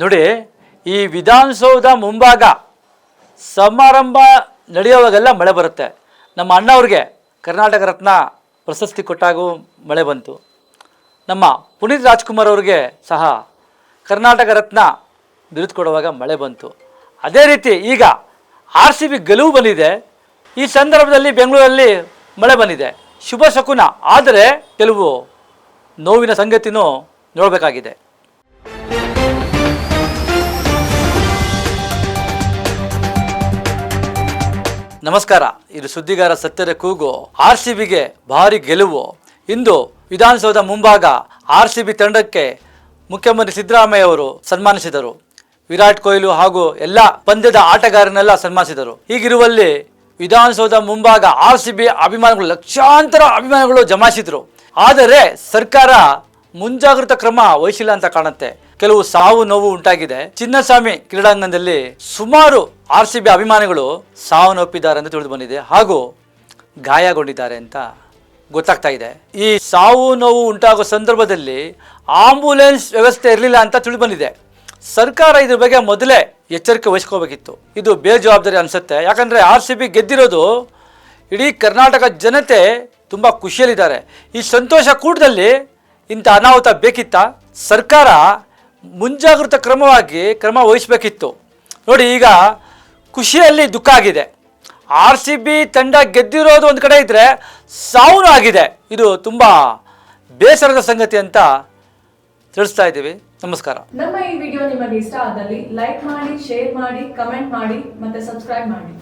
ನೋಡಿ, ಈ ವಿಧಾನಸೌಧ ಮುಂಭಾಗ ಸಮಾರಂಭ ನಡೆಯುವಾಗೆಲ್ಲ ಮಳೆ ಬರುತ್ತೆ. ನಮ್ಮ ಅಣ್ಣವ್ರಿಗೆ ಕರ್ನಾಟಕ ರತ್ನ ಪ್ರಶಸ್ತಿ ಕೊಟ್ಟಾಗೂ ಮಳೆ ಬಂತು. ನಮ್ಮ ಪುನೀತ್ ರಾಜ್ಕುಮಾರ್ ಅವ್ರಿಗೆ ಸಹ ಕರ್ನಾಟಕ ರತ್ನ ಬಿರುದು ಕೊಡುವಾಗ ಮಳೆ ಬಂತು. ಅದೇ ರೀತಿ ಈಗ ಆರ್ ಸಿ ಬಿ ಗೆಲುವು ಬಂದಿದೆ. ಈ ಸಂದರ್ಭದಲ್ಲಿ ಬೆಂಗಳೂರಲ್ಲಿ ಮಳೆ ಬಂದಿದೆ. ಶುಭ ಶಕುನ, ಆದರೆ ಕೆಲವು ನೋವಿನ ಸಂಗತಿನೂ ನೋಡಬೇಕಾಗಿದೆ. ನಮಸ್ಕಾರ. ಇದು ಸುದ್ದಿಗಾರ ಸತ್ಯದ ಕೂಗು. ಆರ್ ಸಿ ಬಿಗೆ ಭಾರಿ ಗೆಲುವು. ಇಂದು ವಿಧಾನಸೌಧ ಮುಂಭಾಗ ಆರ್ ಸಿ ಬಿ ತಂಡಕ್ಕೆ ಮುಖ್ಯಮಂತ್ರಿ ಸಿದ್ದರಾಮಯ್ಯ ಅವರು ಸನ್ಮಾನಿಸಿದರು. ವಿರಾಟ್ ಕೊಹ್ಲಿ ಹಾಗೂ ಎಲ್ಲ ಪಂದ್ಯದ ಆಟಗಾರನೆಲ್ಲ ಸನ್ಮಾನಿಸಿದರು. ಹೀಗಿರುವಲ್ಲಿ ವಿಧಾನಸೌಧ ಮುಂಭಾಗ ಆರ್ ಸಿ ಬಿ ಅಭಿಮಾನಿಗಳು ಲಕ್ಷಾಂತರ ಅಭಿಮಾನಿಗಳು ಜಮಾಯಿಸಿದ್ರು. ಆದರೆ ಸರ್ಕಾರ ಮುಂಜಾಗ್ರತಾ ಕ್ರಮ ವಹಿಸಿಲ್ಲ ಅಂತ ಕಾಣುತ್ತೆ. ಕೆಲವು ಸಾವು ನೋವು ಉಂಟಾಗಿದೆ. ಚಿನ್ನಸ್ವಾಮಿ ಕ್ರೀಡಾಂಗಣದಲ್ಲಿ ಸುಮಾರು ಆರ್ ಸಿ ಬಿ ಅಭಿಮಾನಿಗಳು ಸಾವನ್ನಪ್ಪಿದ್ದಾರೆ ಅಂತ ತಿಳಿದು ಬಂದಿದೆ. ಹಾಗೂ ಗಾಯಗೊಂಡಿದ್ದಾರೆ ಅಂತ ಗೊತ್ತಾಗ್ತಾ ಇದೆ. ಈ ಸಾವು ನೋವು ಉಂಟಾಗೋ ಸಂದರ್ಭದಲ್ಲಿ ಆಂಬುಲೆನ್ಸ್ ವ್ಯವಸ್ಥೆ ಇರಲಿಲ್ಲ ಅಂತ ತಿಳಿದು ಬಂದಿದೆ. ಸರ್ಕಾರ ಇದ್ರ ಬಗ್ಗೆ ಮೊದಲೇ ಎಚ್ಚರಿಕೆ ವಹಿಸ್ಕೋಬೇಕಿತ್ತು. ಇದು ಬೇಜವಾಬ್ದಾರಿ ಅನಿಸುತ್ತೆ. ಯಾಕಂದರೆ ಆರ್ ಸಿ ಬಿ ಗೆದ್ದಿರೋದು ಇಡೀ ಕರ್ನಾಟಕ ಜನತೆ ತುಂಬ ಖುಷಿಯಲ್ಲಿದ್ದಾರೆ. ಈ ಸಂತೋಷ ಕೂಟದಲ್ಲಿ ಇಂಥ ಅನಾಹುತ ಬೇಕಿತ್ತ? ಸರ್ಕಾರ ಮುಂಜಾಗ್ರತಾ ಕ್ರಮವಾಗಿ ಕ್ರಮ ವಹಿಸಬೇಕಿತ್ತು. ನೋಡಿ ಈಗ ಖುಷಿಯಲ್ಲಿ ದುಃಖ ಆಗಿದೆ. ಆರ್ ಸಿ ಬಿ ತಂಡ ಗೆದ್ದಿರೋದು ಒಂದು ಕಡೆ ಇದ್ದರೆ ಸಾವು ಆಗಿದೆ. ಇದು ತುಂಬ ಬೇಸರದ ಸಂಗತಿ ಅಂತ ತಿಳಿಸ್ತಾ ಇದ್ದೀವಿ. ನಮಸ್ಕಾರ. ನಮ್ಮ ಈ ವಿಡಿಯೋ ನಿಮಗೆ ಇಷ್ಟ ಆದಲ್ಲಿ ಲೈಕ್ ಮಾಡಿ, ಶೇರ್ ಮಾಡಿ, ಕಮೆಂಟ್ ಮಾಡಿ ಮತ್ತೆ ಸಬ್ಸ್ಕ್ರೈಬ್ ಮಾಡಿ.